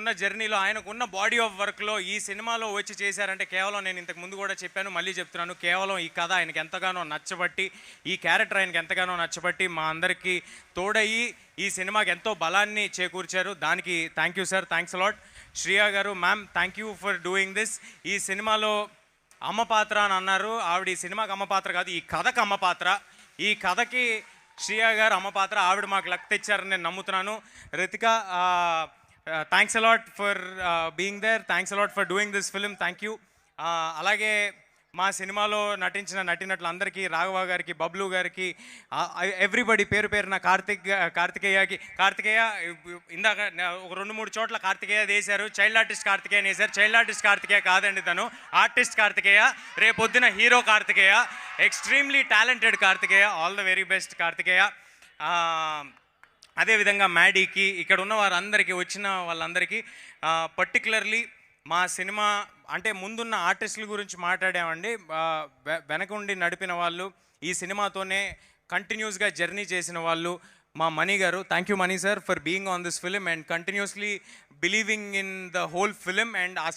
ఉన్న జర్నీలో ఆయనకున్న బాడీ ఆఫ్ వర్క్లో ఈ సినిమాలో వచ్చి చేశారంటే కేవలం నేను ఇంతకు ముందు కూడా చెప్పాను మళ్ళీ చెప్తున్నాను. కేవలం ఈ కథ ఆయనకి ఎంతగానో నచ్చబట్టి ఈ క్యారెక్టర్ ఆయనకి ఎంతగానో నచ్చబట్టి మా అందరికీ తోడయ్యి ఈ సినిమాకి ఎంతో బలాన్ని చేకూర్చారు. దానికి thank you sir thanks a lot Shriya garu ma'am thank you for doing this ఈ సినిమాలో అమ్మ పాత్ర అని అన్నారు. ఆవిడ ఈ సినిమాకి అమ్మ పాత్ర కాదు ఈ కథకు అమ్మ పాత్ర. ఈ కథకి శ్రియా గారు అమ్మ పాత్ర ఆవిడ మాకు లక్ తెచ్చారని నేను నమ్ముతున్నాను. Ritika thanks a lot for being there thanks a lot for doing this film thank you అలాగే మా సినిమాలో నటించిన నటినట్లందరికీ రాఘవ గారికి బబ్లు గారికి ఎవ్రీబడి పేరు పేరున కార్తిక్ uh, కార్తికేయకి కార్తికేయ ఇందాక ఒక రెండు మూడు చోట్ల కార్తికేయ వేశారు చైల్డ్ ఆర్టిస్ట్ కార్తికేయ వేశారు చైల్డ్ ఆర్టిస్ట్ కార్తికేయ కాదండి తను. ఆర్టిస్ట్ కార్తికేయ రేపొద్దున hero Karthikeya extremely talented Karthikeya all the very best Karthikeya. Uh, అదేవిధంగా మ్యాడీకి ఇక్కడ ఉన్న వారందరికీ వచ్చిన వాళ్ళందరికీ పర్టికులర్లీ మా సినిమా అంటే ముందున్న ఆర్టిస్టుల గురించి మాట్లాడామండి. వెనకుండి వెనక ఉండి నడిపిన వాళ్ళు ఈ సినిమాతోనే కంటిన్యూస్గా జర్నీ చేసిన వాళ్ళు మా Mani garu. Thank you Mani sir for being on this film and continuously believing in the whole film and ఆ